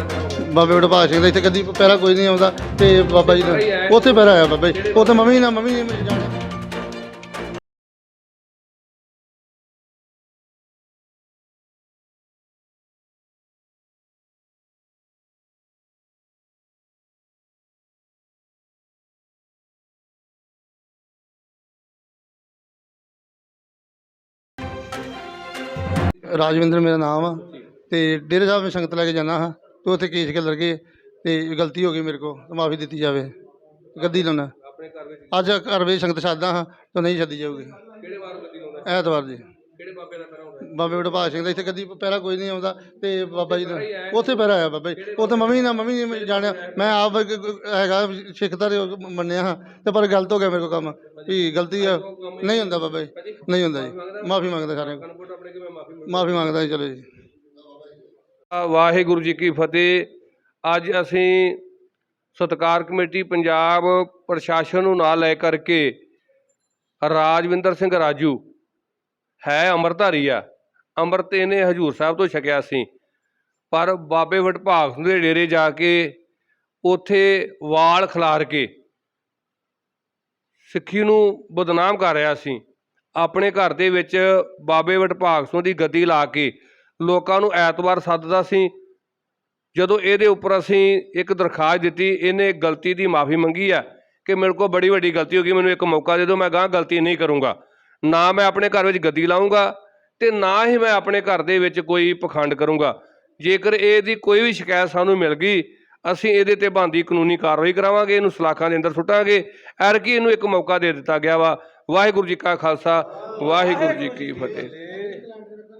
ਦਾ ਪਹਿਰਾ ਹੋ ਬਾਬੇ ਵਡਭਾਗ ਸਿੰਘ ਦਾ ਇੱਥੇ ਕਦੀ ਪਹਿਰਾ ਕੋਈ ਨਹੀਂ ਆਉਂਦਾ ਤੇ ਬਾਬਾ ਜੀ ਦਾ ਉੱਥੇ ਪਹਿਰਾ ਆਇਆ ਬਾਬਾ ਜੀ। ਉੱਥੇ ਮੰਮੀ ਨਾ ਮੰਮੀ ਨੇ ਮੈਨੂੰ ਜਾਣਿਆ ਰਾਜਵਿੰਦਰ ਮੇਰਾ ਨਾਮ ਆ ਤੇ ਡੇਰੇ ਸਾਹਿਬ ਮੈਂ ਸੰਗਤ ਲੈ ਕੇ ਜਾਂਦਾ ਹਾਂ। ਤੇ ਉੱਥੇ ਕੇਸ ਕੇ ਲੜਕੇ ਤੇ ਗਲਤੀ ਹੋ ਗਈ ਮੇਰੇ ਕੋ ਮਾਫੀ ਦਿੱਤੀ ਜਾਵੇ। ਗੱਦੀ ਲਾਉਣਾ। ਆਪਣੇ ਘਰ ਵਿੱਚ ਅੱਜ ਘਰ ਵਿੱਚ ਸੰਗਤ ਛੱਡਦਾ ਹਾਂ ਤਾਂ ਨਹੀਂ ਛੱਡੀ ਜਾਊਗੀ। ਕਿਹੜੇ ਵਾਰ ਗੱਦੀ ਲਾਉਂਦਾ? ਐਤਵਾਰ ਜੀ। ਕਿਹੜੇ ਬਾਬੇ ਦਾ ਪਹਿਰਾ ਹੁੰਦਾ ਬਾਬੇ ਵਡਭਾਗ ਸਿੰਘ ਦਾ ਇੱਥੇ ਕਦੀ ਪਹਿਰਾ ਕੋਈ ਨਹੀਂ ਆਉਂਦਾ ਤੇ ਬਾਬਾ ਜੀ ਦਾ। ਉੱਥੇ ਪਹਿਰਾ ਆਇਆ ਬਾਬਾ ਜੀ। ਉੱਥੇ ਮੰਮੀ ਨਾਲ ਮੰਮੀ ਨੇ ਜਾਣਿਆ। ਮੈਂ ਆਪ ਹੈਗਾ ਸਿੱਖ ਦਾ ਮੰਨਿਆ ਹਾਂ ਤੇ ਪਰ ਗਲਤ ਹੋ ਗਿਆ ਮੇਰੇ ਕੋ ਕੰਮ। ਵੀ ਗਲਤੀ ਆ। ਨਹੀਂ ਹੁੰਦਾ ਬਾਬਾ ਜੀ। ਨਹੀਂ ਹੁੰਦਾ ਜੀ। ਮਾਫੀ ਮੰਗਦਾ? ਸਾਰਿਆਂ ਕੋਲ। ਮਾਫੀ ਮੰਗਦਾ ਜੀ ਚਲੋ ਜੀ। ਵਾਹਿਗੁਰੂ ਜੀ ਕੀ ਫਤਿਹ। ਅੱਜ ਅਸੀਂ ਸਤਕਾਰ ਕਮੇਟੀ ਪੰਜਾਬ ਪ੍ਰਸ਼ਾਸਨ ਨੂੰ ਨਾਲ ਲੈ ਕਰਕੇ ਰਾਜਵਿੰਦਰ ਸਿੰਘ ਰਾਜੂ ਹੈ ਅੰਮ੍ਰਿਤਧਾਰੀ ਆ। ਅੰਮ੍ਰਿਤ ਇਹਨੇ ਹਜੂਰ ਸਾਹਿਬ ਤੋਂ ਛਕਿਆ ਸੀ। ਪਰ ਬਾਬੇ ਵਡਭਾਗ ਸਿੰਘ ਦੇ ਡੇਰੇ ਜਾ ਕੇ ਉੱਥੇ ਵਾਲ ਖਿਲਾਰ ਕੇ ਸਿੱਖੀ ਨੂੰ ਬਦਨਾਮ ਕਰ ਰਿਹਾ ਸੀ। ਆਪਣੇ ਘਰ ਦੇ ਵਿੱਚ ਬਾਬੇ ਵਡਭਾਗ ਸਿੰਘ ਦੀ ਗੱਦੀ ਲਾ ਕੇ ਲੋਕਾਂ ਨੂੰ ਐਤਵਾਰ ਸੱਦਦਾ ਸੀ। ਜਦੋਂ ਇਹਦੇ ਉੱਪਰ ਅਸੀਂ ਇੱਕ ਦਰਖਾਸਤ ਦਿੱਤੀ, ਇਹਨੇ ਗਲਤੀ ਦੀ ਮਾਫੀ ਮੰਗੀ ਆ ਕਿ ਮੇਰੇ ਕੋਲ ਬੜੀ ਵੱਡੀ ਗਲਤੀ ਹੋ ਗਈ, ਮੈਨੂੰ ਇੱਕ ਮੌਕਾ ਦੇ ਦਿਓ, ਮੈਂ ਗਾਂ ਗਲਤੀ ਨਹੀਂ ਕਰੂੰਗਾ। ਨਾ ਮੈਂ ਆਪਣੇ ਘਰ ਵਿੱਚ ਗੱਦੀ ਲਾਉਂਗਾ ਤੇ ਨਾ ਹੀ ਮੈਂ ਆਪਣੇ ਘਰ ਦੇ ਵਿੱਚ ਕੋਈ ਪਖੰਡ ਕਰੂੰਗਾ। ਜੇਕਰ ਇਹਦੀ ਕੋਈ ਵੀ ਸ਼ਿਕਾਇਤ ਸਾਨੂੰ ਮਿਲ ਗਈ, ਅਸੀਂ ਇਹਦੇ ਤੇ ਬੰਦੀ ਕਾਨੂੰਨੀ ਕਾਰਵਾਈ ਕਰਾਵਾਂਗੇ, ਇਹਨੂੰ ਸਲਾਖਾਂ ਦੇ ਅੰਦਰ ਸੁੱਟਾਂਗੇ। ਐਰਕੀ ਇਹਨੂੰ ਇੱਕ ਮੌਕਾ ਦੇ ਦਿੱਤਾ ਗਿਆ ਵਾ। ਵਾਹਿਗੁਰੂ ਜੀ ਕਾ ਖਾਲਸਾ, ਵਾਹਿਗੁਰੂ ਜੀ ਕੀ ਫਤਿਹ।